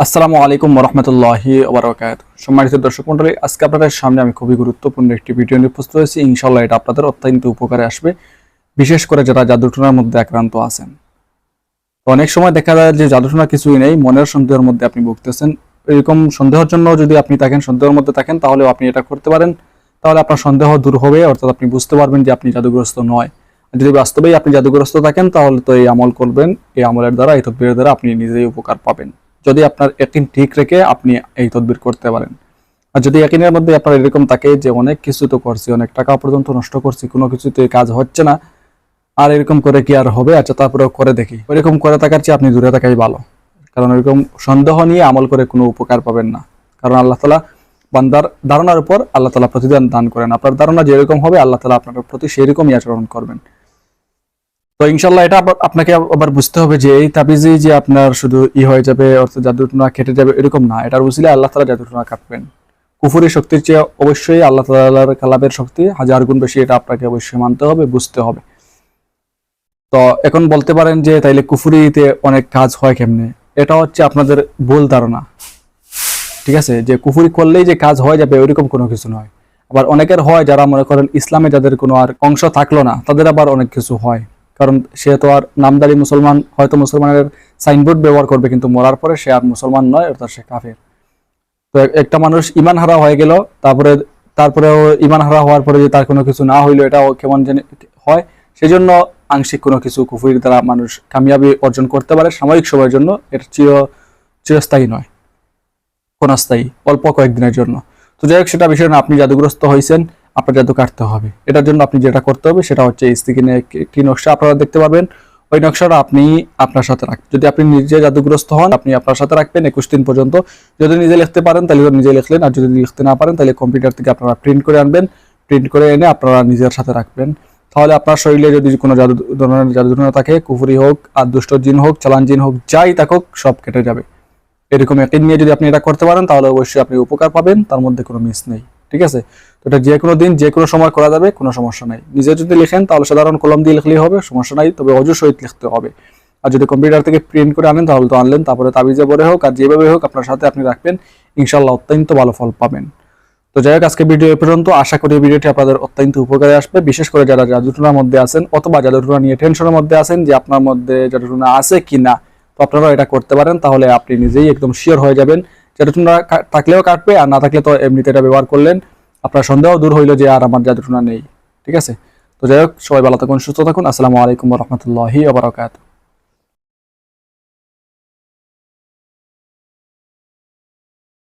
আসসালামু আলাইকুম রহমতুল্লাহি ওবরাকাত। সম্মানিত দর্শক মন্ডলী আজকে আপনাদের সামনে আমি খুবই গুরুত্বপূর্ণ একটি ভিডিও নিয়ে উপস্থিত হয়েছি। ইনশাল্লাহ এটা আপনাদের অত্যন্ত উপকারে আসবে। বিশেষ করে যারা জাদুটনার মধ্যে আক্রান্ত আছেন। তো অনেক সময় দেখা যায় যে জাদুটনা কিছুই নেই, মনের সন্দেহের মধ্যে আপনি ভুগতেছেন। এরকম সন্দেহের জন্য যদি আপনি থাকেন, সন্দেহের মধ্যে থাকেন, তাহলেও আপনি এটা করতে পারেন। তাহলে আপনার সন্দেহ দূর হবে, অর্থাৎ আপনি বুঝতে পারবেন যে আপনি জাদুগ্রস্ত নয়। যদি বাস্তবেই আপনি জাদুগ্রস্ত থাকেন, তাহলে তো এই আমল করবেন, এই আমলের দ্বারা, এই তদবিরের দ্বারা আপনি নিজেই উপকার পাবেন। যদি আপনার একিন ঠিক রেখে আপনি এই তদবির করতে পারেন। আর যদি একিনের মধ্যে আপনার এরকম থাকে যে অনেক কিছু তো করছি, অনেক টাকা পর্যন্ত নষ্ট করছি, কোনো কিছুতে কাজ হচ্ছে না, আর এরকম করে কি আর হবে? আচ্ছা তারপরেও করে দেখি। এরকম করে থাকার চেয়ে আপনি দূরে থাকাই ভালো। কারণ এরকম সন্দেহ নিয়ে আমল করে কোনো উপকার পাবেন না। কারণ আল্লাহ তালা বান্দার ধারণার উপর আল্লাহ তালা প্রতিদান দান করেন। আপনার ধারণা যেরকম হবে, আল্লাহ তালা আপনার প্রতি সেরকমই আচরণ করবেন। তো ইনশাল্লাহ এটা আপনাকে আবার বুঝতে হবে যে এই তাবিজি যে আপনার শুধু ই হয়ে যাবে, অর্থাৎ জাদুটনা কেটে যাবে, এরকম না। এটার বুঝলে আল্লাহ তালা জাদুটনা কাটবেন। কুফুরি শক্তির চেয়ে অবশ্যই আল্লাহ তালার কালাবের শক্তি হাজার গুণ বেশি, এটা আপনাকে অবশ্যই মানতে হবে, বুঝতে হবে। তো এখন বলতে পারেন যে তাইলে কুফুরিতে অনেক কাজ হয় কেমনে? এটা হচ্ছে আপনাদের ভুল ধারণা। ঠিক আছে? যে কুফুরি করলেই যে কাজ হয়ে যাবে, ওইরকম কোনো কিছু নয়। আবার অনেকের হয় যারা মনে করেন ইসলামে যাদের কোনো আর অংশ থাকল না, তাদের আবার অনেক কিছু হয়। কারণ সে তো আর নামদারি মুসলমান, হয়তো মুসলমানের সাইনবোর্ড ব্যবহার করবে, কিন্তু মরার পরে সে আর মুসলমান নয়, অর্থাৎ সে কাফের। তো একটা মানুষ ইমান হারা হয়ে গেল, তারপরে, তারপরেও ইমান হারা হওয়ার পরে যে তার কোনো কিছু না হইল, এটাও কেমন যেন হয়। সেজন্য আংশিক কোনো কিছু কুফুরির দ্বারা মানুষ কামিয়াবি অর্জন করতে পারে, সাময়িক সময়ের জন্য, এটা চির, চিরস্থায়ী নয়, ক্ষণস্থায়ী, অল্প কয়েকদিনের জন্য। তো যাই হোক, সেটা বিষয় না, আপনি জাদুগ্রস্ত হয়েছেন আপনার জাদু কাটতে হবে। এটার জন্য আপনি যেটা করতে হবে সেটা হচ্ছে স্ক্রিনে একটি নকশা আপনারা দেখতে পাবেন ওই নকশাটা আপনি আপনার সাথে রাখবেন। যদি আপনি নিজে জাদুগ্রস্ত হন, আপনি আপনার সাথে রাখবেন একুশ দিন পর্যন্ত। যদি নিজে লিখতে পারেন, তাহলে নিজে লিখলেন। আর যদি লিখতে না পারেন, তাহলে কম্পিউটার থেকে আপনারা প্রিন্ট করে আনবেন। প্রিন্ট করে এনে আপনারা নিজের সাথে রাখবেন। তাহলে আপনার শরীরে যদি কোনো জাদু, ধরনের জাদু থাকে, কুফুরি হোক, আর দুষ্ট জিন হোক, চালান জিন হোক, যাই থাকুক, সব কেটে যাবে। এরকম একই নিয়ে যদি আপনি এটা করতে পারেন, তাহলে অবশ্যই আপনি উপকার পাবেন। তার মধ্যে কোনো মিস নেই। ঠিক আছে? তো এটা যে কোনো দিন যে কোনো সময় করা যাবে, কোনো সমস্যা নাই। নিজে যদি লিখেন, তাহলে সাধারণ কলম দিয়ে লিখলেই হবে, সমস্যা নাই, তবে অজু সহিত লিখতে হবে। আর যদি কম্পিউটার থেকে প্রিন্ট করে আনেন, তাহলে তো আনলেন, তারপরে তাবিজে পরে হোক, আর যেভাবে হোক আপনার সাথে আপনি রাখবেন ইনশাল্লাহ অত্যন্ত ভালো ফল পাবেন। তো যাই হোক, আজকে ভিডিও এ পর্যন্ত, আশা করি ভিডিওটি আপনাদের অত্যন্ত উপকারে আসবে। বিশেষ করে যারা জাদুটুনার মধ্যে আছেন, অথবা জাদুটুনা নিয়ে টেনশনের মধ্যে আছেন যে আপনার মধ্যে জাদুটুনা আছে কি না তো আপনারাও এটা করতে পারেন, তাহলে আপনি নিজেই একদম শিওর হয়ে যাবেন জাদুটুনা থাকলেও কাটবে আর না থাকলে তো এমনিতে এটা ব্যবহার করলেন। আপনার সন্দেহ দূর হইল যে আর আমার জাদুটুনা নেই। ঠিক আছে? তো যাই হোক, সবাই ভালো থাকুন, সুস্থ থাকুন। আসসালামু আলাইকুম রহমতুল্লাহি আবরাকাত